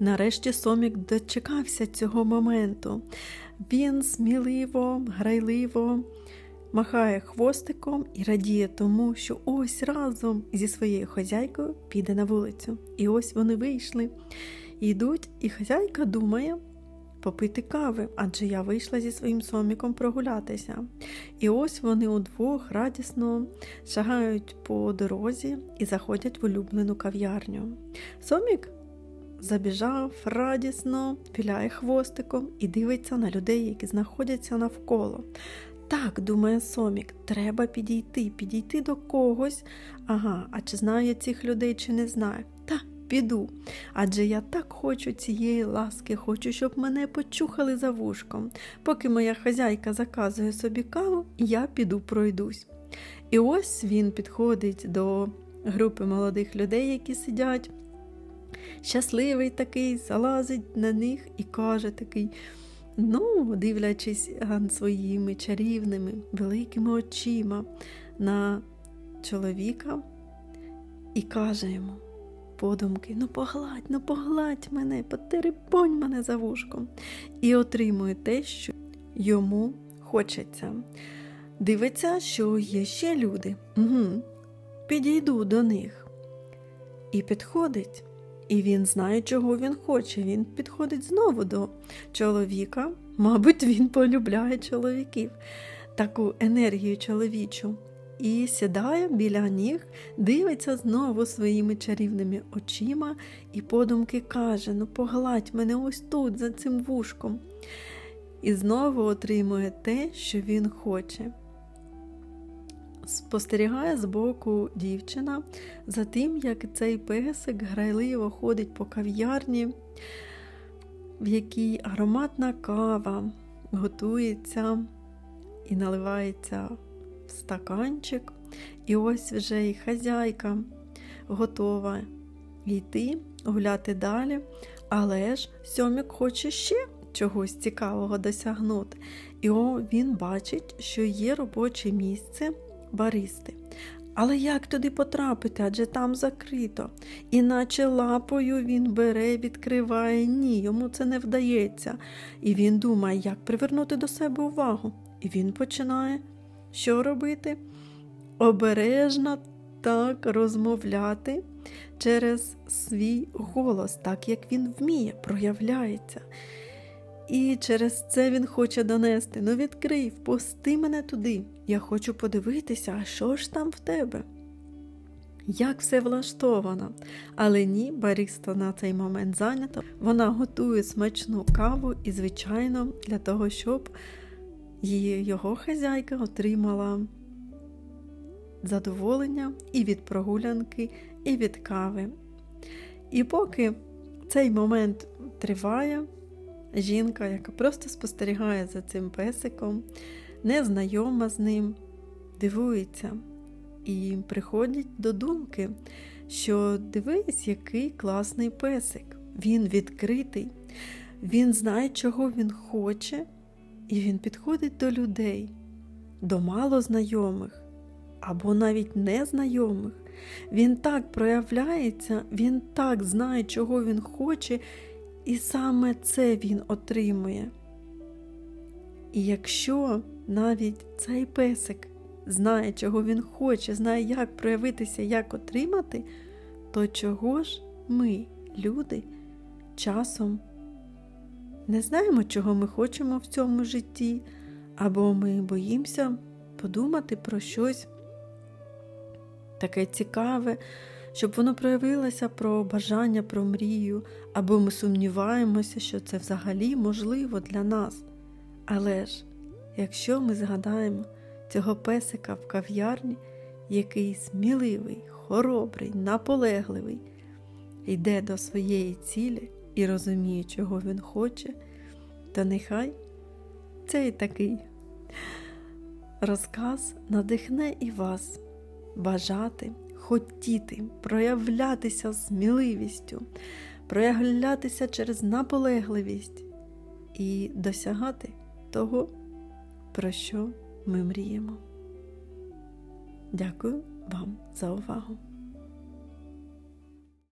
Нарешті Сомік дочекався цього моменту. Він сміливо, грайливо махає хвостиком і радіє тому, що ось разом зі своєю хазяйкою піде на вулицю. І ось вони вийшли. Йдуть, і хазяйка думає попити кави, адже я вийшла зі своїм соміком прогулятися. І ось вони удвох радісно шагають по дорозі і заходять в улюблену кав'ярню. Сомік забіжав радісно, віляє хвостиком і дивиться на людей, які знаходяться навколо. Так, думає Сомік, треба підійти, підійти до когось. Ага, а чи знаю я цих людей, чи не знаю? Та, піду. Адже я так хочу цієї ласки, хочу, щоб мене почухали за вушком. Поки моя хазяйка заказує собі каву, я піду пройдусь. І ось він підходить до групи молодих людей, які сидять. Щасливий такий, залазить на них і каже такий. Ну, дивлячись своїми чарівними великими очима на чоловіка, і каже йому подумки: ну погладь, ну погладь мене, потерепонь мене за вушком. І отримує те, що йому хочеться. Дивиться, що є ще люди. Угу. Підійду до них. І підходить. І він знає, чого він хоче. Він підходить знову до чоловіка. Мабуть, він полюбляє чоловіків, таку енергію чоловічу. І сідає біля ніг, дивиться знову своїми чарівними очима і подумки каже: Ну, погладь мене ось тут, за цим вушком. І знову отримує те, що він хоче. Спостерігає збоку дівчина за тим, як цей песик грайливо ходить по кав'ярні, в якій ароматна кава готується і наливається в стаканчик. І ось вже і хазяйка готова йти, гуляти далі, але ж сьомік хоче ще чогось цікавого досягнути. І він бачить, що є робоче місце баристи. Але як туди потрапити, адже там закрито. Іначе лапою він бере, відкриває, ні, йому це не вдається. І він думає, як привернути до себе увагу. І він починає що робити? Обережно так розмовляти через свій голос, так як він вміє, проявляється. І через це він хоче донести. Ну, відкрий, впусти мене туди. Я хочу подивитися, а що ж там в тебе? Як все влаштовано. Але ні, бариста на цей момент зайнята. Вона готує смачну каву і, звичайно, для того, щоб її, його хазяйка отримала задоволення і від прогулянки, і від кави. І поки цей момент триває, жінка, яка просто спостерігає за цим песиком, незнайома з ним, дивується і приходить до думки, що дивись, який класний песик. Він відкритий, він знає, чого він хоче, і він підходить до людей, до малознайомих або навіть незнайомих. Він так проявляється, він так знає, чого він хоче, і саме це він отримує. І якщо навіть цей песик знає, чого він хоче, знає, як проявитися, як отримати, то чого ж ми, люди, часом не знаємо, чого ми хочемо в цьому житті, або ми боїмося подумати про щось таке цікаве, щоб воно проявилося про бажання, про мрію, або ми сумніваємося, що це взагалі можливо для нас. Але ж, якщо ми згадаємо цього песика в кав'ярні, який сміливий, хоробрий, наполегливий, йде до своєї цілі і розуміє, чого він хоче, то нехай цей такий розказ надихне і вас бажати, хотіти, проявлятися сміливістю, проявлятися через наполегливість і досягати того, про що ми мріємо. Дякую вам за увагу!